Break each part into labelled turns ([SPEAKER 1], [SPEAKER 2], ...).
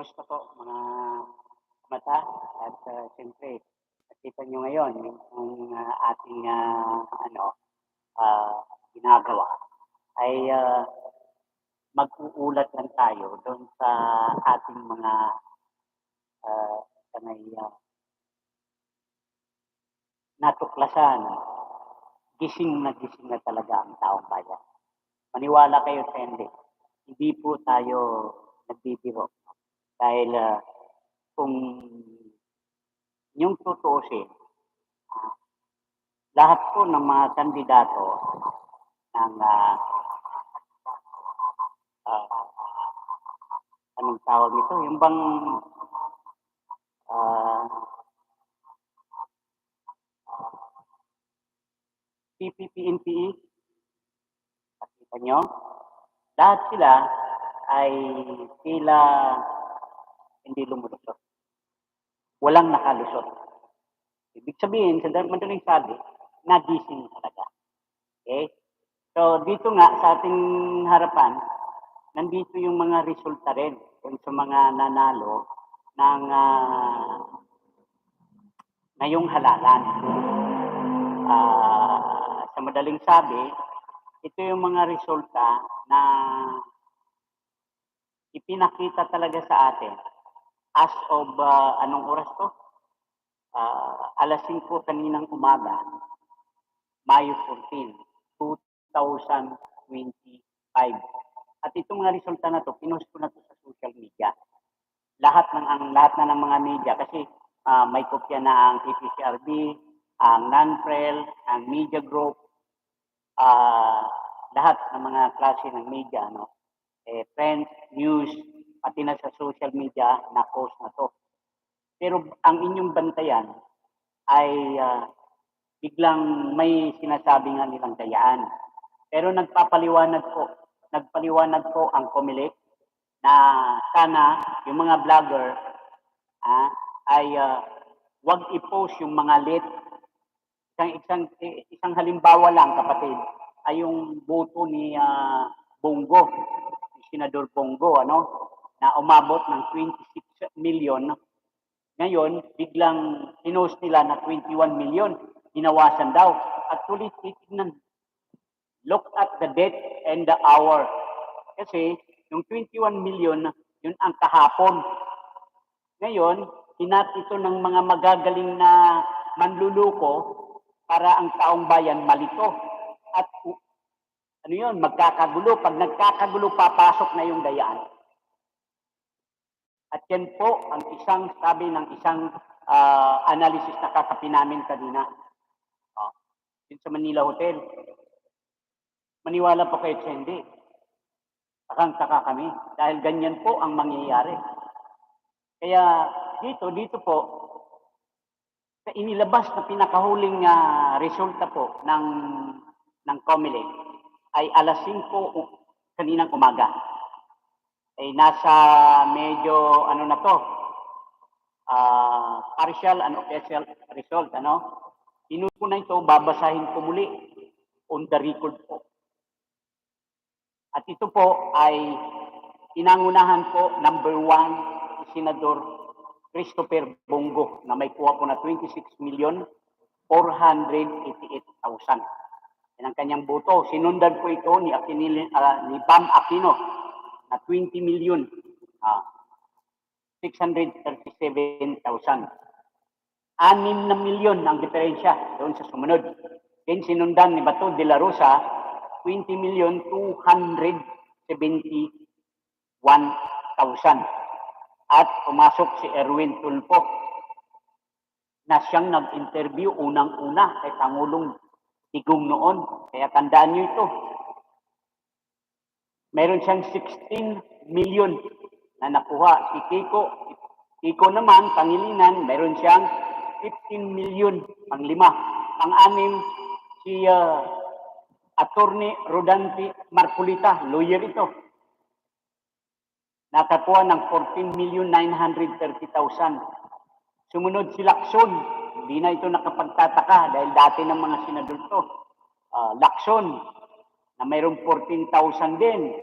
[SPEAKER 1] Kumusta po mga mata at uh, siyempre nakita nyo ngayon yung uh, ating uh, ano uh, ginagawa ay uh, mag-uulat lang tayo doon sa ating mga uh, kanay uh, natuklasan gising na gising na talaga ang taong bayan. Maniwala kayo sa hindi. Hindi po tayo nagbibiro. Dahil uh, kung yung tutuusin, uh, lahat po ng mga kandidato ng uh, uh, anong tawag nito? Yung bang uh, PPP-NPE, nakita nyo, lahat sila ay sila hindi lumulusot. Walang nakalusot. Ibig sabihin, sa madaling sabi, nagising talaga. Okay? So, dito nga sa ating harapan, nandito yung mga resulta rin kung sa mga nanalo ng uh, ngayong halalan. Uh, sa madaling sabi, ito yung mga resulta na ipinakita talaga sa atin as of uh, anong oras to? Uh, alas 5 kaninang umaga, Mayo 14, 2025. At itong mga resulta na to, pinost ko na to sa social media. Lahat ng ang lahat na ng mga media kasi uh, may kopya na ang PPCRB, ang NANPREL, ang media group, uh, lahat ng mga klase ng media, no? Eh, print, news, pati na sa social media na post na to. Pero ang inyong bantayan ay uh, biglang may sinasabi nga nilang dayaan. Pero nagpapaliwanag po, nagpaliwanag po ang Comelec na sana yung mga vlogger ah, ay uh, wag i-post yung mga lit isang isang isang halimbawa lang kapatid ay yung boto ni uh, Bongo, Senador Bongo ano na umabot ng 26 million. Ngayon, biglang pinost nila na 21 million, ginawasan daw. Actually, titignan, look at the date and the hour. Kasi, yung 21 million, yun ang kahapon. Ngayon, hinat ito ng mga magagaling na manluluko para ang taong bayan malito. At ano yun, magkakagulo. Pag nagkakagulo, papasok na yung dayaan. At yan po ang isang sabi ng isang uh, analysis na kakapi namin kanina. Yun sa Manila Hotel. Maniwala po kayo sa hindi. Takang-taka kami. Dahil ganyan po ang mangyayari. Kaya dito, dito po, sa inilabas na pinakahuling uh, resulta po ng, ng COMELEC ay alas 5 kaninang umaga ay nasa medyo ano na to uh, partial and official result ano? Ko na ito babasahin ko muli on the record po. At ito po ay inangunahan po number one Senador Christopher Bongo na may kuha po na 26 million 488,000 yan ang kanyang boto. Sinundan po ito ni, Aquinil, uh, ni Bam Aquino na 20 million uh, 637,000. Anim na milyon ang diferensya doon sa sumunod. Then sinundan ni Bato de la Rosa 20 million 271,000. At pumasok si Erwin Tulpo na siyang nag-interview unang-una kay Pangulong Tigong noon. Kaya tandaan niyo ito, meron siyang 16 million na nakuha. Si Kiko, Kiko naman, pangilinan, meron siyang 15 million, pang lima. Pang-anim, si uh, Attorney Rodante Marculita, lawyer ito. Nakakuha ng 14 million 930,000. Sumunod si Lacson, hindi na ito nakapagtataka dahil dati ng mga senador to. Uh, Lacson, na mayroong 14,000 din.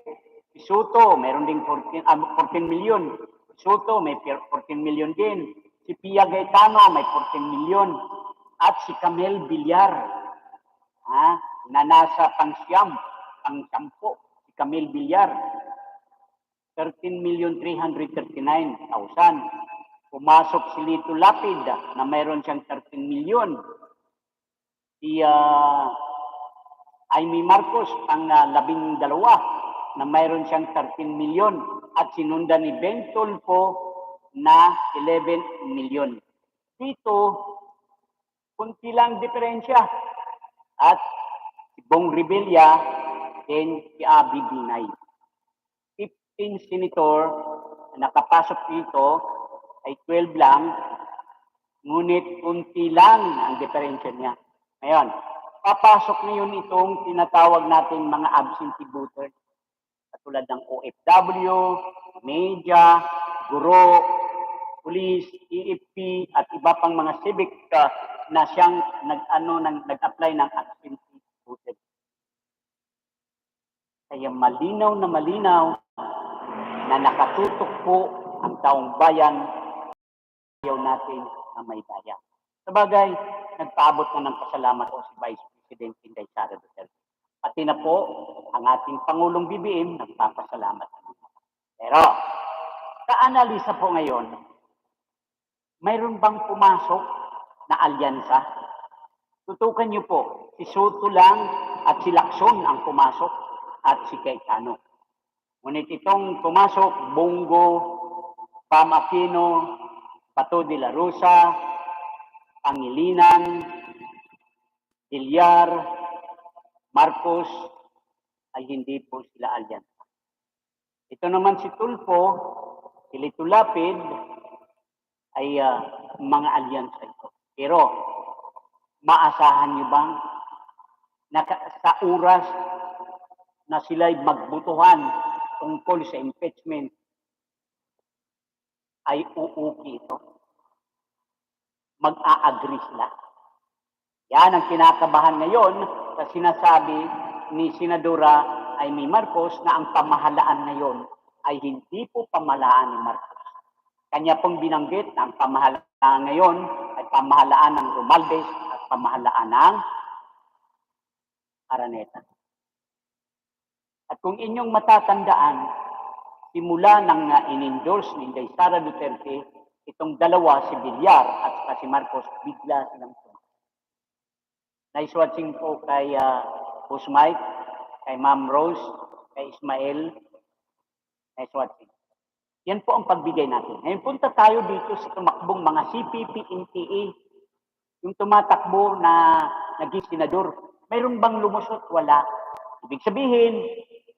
[SPEAKER 1] Si Soto, mayroon ding 14, ah, 14 million. Soto may 14 million din. Si Pia Gaetano may 14 million. At si Camel Villar, ha, na nasa pangsyam, pangsampo, si Camel Villar, 13 million 339,000. Pumasok si Lito Lapid na mayroon siyang 13 million. Si ah, Amy Marcos ang ah, labing dalawa na mayroon siyang 13 million at sinundan ni Ben Tulfo na 11 million. Dito, kunti lang diferensya. At si Bong Revilla then si Abby Binay. 15 senator na nakapasok dito ay 12 lang, ngunit kunti lang ang diferensya niya. Ngayon, papasok ngayon itong tinatawag natin mga absentee voters katulad ng OFW, media, guro, pulis, EFP at iba pang mga civic uh, na siyang nag-ano nag-apply ng absentee voters. Kaya malinaw na malinaw na nakatutok po ang taong bayan ayaw natin na may daya. Sabagay, nagpaabot na ng pasalamat po si Vice President Inday Sara Duterte. Pati na po ang ating Pangulong BBM nagpapasalamat. Pero, kaanalisa po ngayon, mayroon bang pumasok na alyansa? Tutukan niyo po, si Soto lang at si Lacson ang pumasok at si Cayetano. Ngunit itong pumasok, Bongo, Pam Aquino, Pato de la Rosa, Pangilinan, Villar, Marcos, ay hindi po sila alyansa. Ito naman si Tulfo, si Lito Lapid, ay ah, mga alyansa ito. Pero, maasahan niyo bang na sa oras na sila'y magbutuhan tungkol sa impeachment ay uuki ito. Mag-a-agree sila. Yan ang kinakabahan ngayon sa sinasabi ni Senadora Amy Marcos na ang pamahalaan ngayon ay hindi po pamahalaan ni Marcos. Kanya pong binanggit na ang pamahalaan ngayon ay pamahalaan ng Romaldes at pamahalaan ng Araneta. At kung inyong matatandaan, simula nang uh, in-endorse ni Sara Duterte, itong dalawa, si Villar at si Marcos, bigla silang. Nice watching po kay uh, Boss Mike, kay Ma'am Rose, kay Ismael. Nice watching. Yan po ang pagbigay natin. Ngayon punta tayo dito sa tumakbong mga CPP, NTA, yung tumatakbo na naging senador. Mayroon bang lumusot? Wala. Ibig sabihin,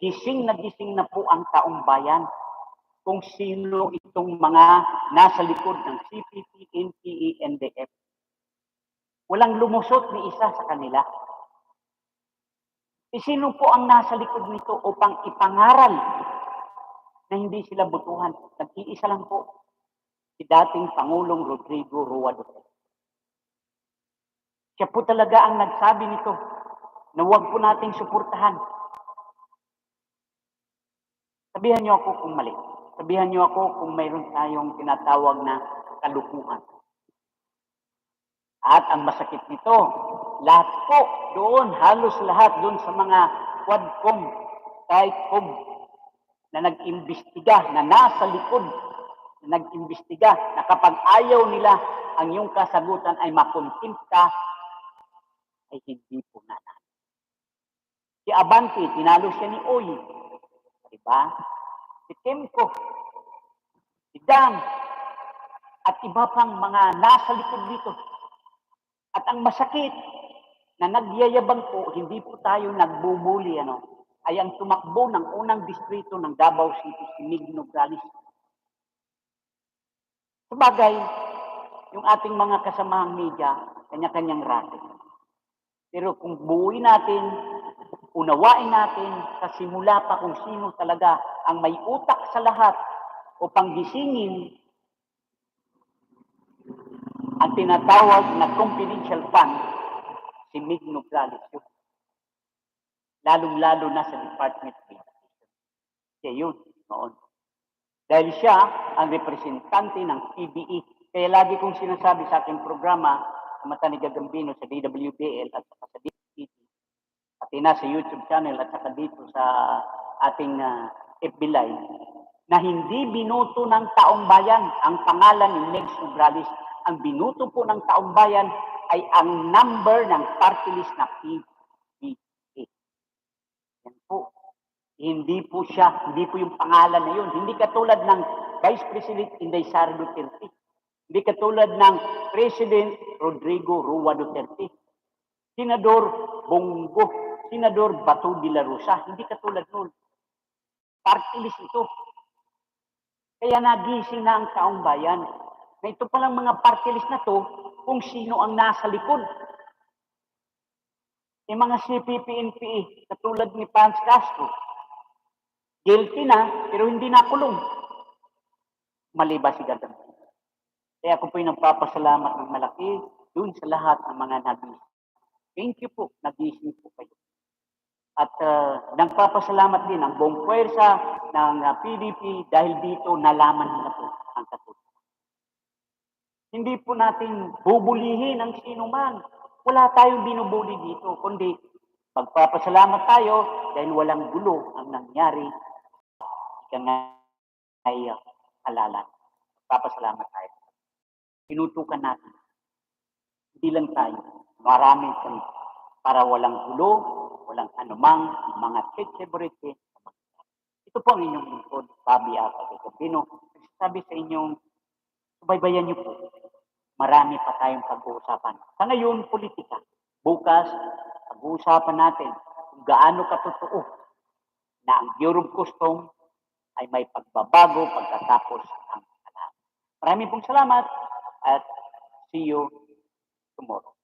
[SPEAKER 1] gising na gising na po ang taong bayan kung sino itong mga nasa likod ng CPP, NPE, NDF. Walang lumusot ni isa sa kanila. E sino po ang nasa likod nito upang ipangaral na hindi sila butuhan? Nag-iisa lang po. Si dating Pangulong Rodrigo Roa Duterte. Siya po talaga ang nagsabi nito na huwag po nating suportahan. Sabihan niyo ako kung mali. Sabihan niyo ako kung mayroon tayong tinatawag na kalukuhan. At ang masakit nito, lahat po doon, halos lahat doon sa mga quadcom, kahit com, na nag-imbestiga, na nasa likod, na nag-imbestiga, na kapag ayaw nila ang iyong kasagutan ay makuntim ka, ay hindi po nanalo. Si Abanti, tinalo siya ni Oy. Diba? Si Temco, si Dang, at iba pang mga nasa likod dito. At ang masakit, na nagyayabang po, hindi po tayo nagbubuli, ano, ay ang tumakbo ng unang distrito ng Davao City, si Mig Nograles. Sabagay, yung ating mga kasamahang media, kanya-kanyang racket. Pero kung buuin natin, unawain natin sa simula pa kung sino talaga ang may utak sa lahat upang gisingin ang tinatawag na confidential fund si Mig Nograles yun. Lalong-lalo na sa Department of Education. Siya yun noon. Dahil siya ang representante ng PBE. Kaya lagi kong sinasabi sa aking programa, sa Mata ni Gagambino sa DWBL at saka sa DTV, pati na sa YouTube channel at saka dito sa ating ah, FB Live, na hindi binuto ng taong bayan ang pangalan ni Nex Ubralis. Ang binuto po ng taong bayan ay ang number ng party list na PBA. Yan po. Hindi po siya, hindi po yung pangalan na yun. Hindi katulad ng Vice President Inday Sara Duterte. Hindi katulad ng President Rodrigo Rua Duterte. Senador Bongo, Senador Bato de la Rosa. Hindi katulad nun. Party list ito. Kaya nagising na ang taong bayan na ito palang mga party list na to kung sino ang nasa likod. Yung mga CPP-NPA, katulad ni Franz Castro, guilty na, pero hindi nakulong. Mali ba si Gadang? Kaya ako po'y nagpapasalamat ng malaki dun sa lahat ng mga nagising. Thank you po, nagising po kayo. At uh, nagpapasalamat din ang buong puwersa ng uh, PDP dahil dito nalaman nila po. Hindi po natin bubulihin ang sino man. Wala tayong binubuli dito, kundi magpapasalamat tayo dahil walang gulo ang nangyari ika nga ay uh, alala. Magpapasalamat tayo. Tinutukan natin. Hindi lang tayo. Maraming kami para walang gulo, walang anumang mga tsetse-burete. Ito po ang inyong lingkod, Fabi Alfa Gabino. Nagsasabi sa inyong, subaybayan niyo po, marami pa tayong pag-uusapan. Sa ngayon, politika. Bukas, pag-uusapan natin kung gaano katotoo na ang Bureau of Customs ay may pagbabago pagkatapos ng alam. Maraming pong salamat at see you tomorrow.